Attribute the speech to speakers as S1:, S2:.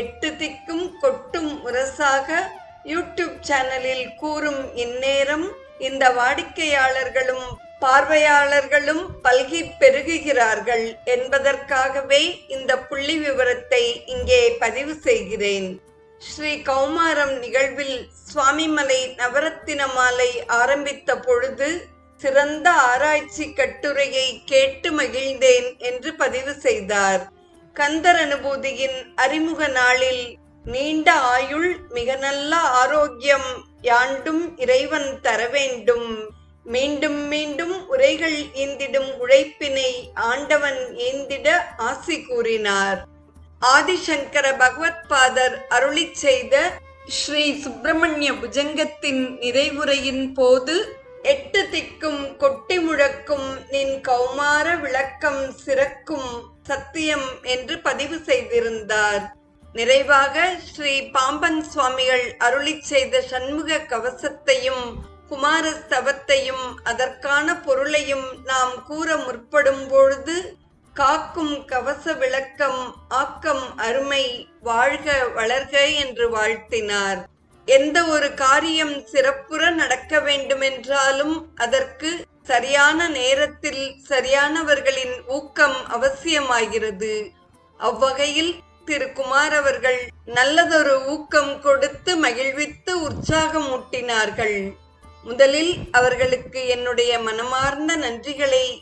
S1: எட்டு திக்கும் கொட்டும் முரசாக யூடியூப் சேனலில் கூறும் இந்நேரம் இந்த வாடிக்கையாளர்களும் பார்வையாளர்களும் பல்கி பெருகுகிறார்கள் என்பதற்காகவே இந்த புள்ளி விவரத்தை இங்கே பதிவு செய்கிறேன். ஸ்ரீ கௌமாரம் நிகழ்வில் சுவாமிமலை நவரத்தின மாலை ஆரம்பித்த பொழுது சிறந்த ஆராய்ச்சி கட்டுரையை கேட்டு மகிழ்ந்தேன் என்று பதிவு செய்தார். கந்தர் அனுபூதியின் அறிமுக நாளில் நீண்ட ஆயுள் மிக நல்ல ஆரோக்கியம் யாண்டும் இறைவன் தர வேண்டும். மீண்டும் மீண்டும் உரைகள் ஈந்திடும் உழைப்பினை ஆண்டவன் ஏந்திட ஆசி கூறினார். ஆதிசங்கர பகவத்பாதர் அருளிச் செய்த ஸ்ரீ சுப்பிரமணிய புஜங்கத்தின் நிறைவுரையின் போது எட்டு திக்கும் கொட்டி முழக்கும் கௌமார விளக்கம் சிறக்கும் சத்தியம் என்று பதிவு செய்திருந்தார். நிறைவாக ஸ்ரீ பாம்பன் சுவாமிகள் அருளிச் செய்த சண்முக கவசத்தையும் குமாரஸ்தவத்தையும் அதற்கான பொருளையும் நாம் கூற முற்படும் பொழுது காக்கும் கவச விளக்கம் ஆக்கம் அருமை வாழ்க வளர்க என்று வாழ்த்தினார். எந்த ஒரு காரியம் சிறப்புற நடக்க வேண்டுமென்றாலும் அதற்கு சரியான நேரத்தில் சரியானவர்களின் ஊக்கம் அவசியமாகிறது. அவ்வகையில் திரு குமார் அவர்கள் நல்லதொரு ஊக்கம் கொடுத்து மகிழ்வித்து உற்சாகமூட்டினார்கள் முதலில் அவர்களுக்கு என்னுடைய மனமார்ந்த நன்றிகளை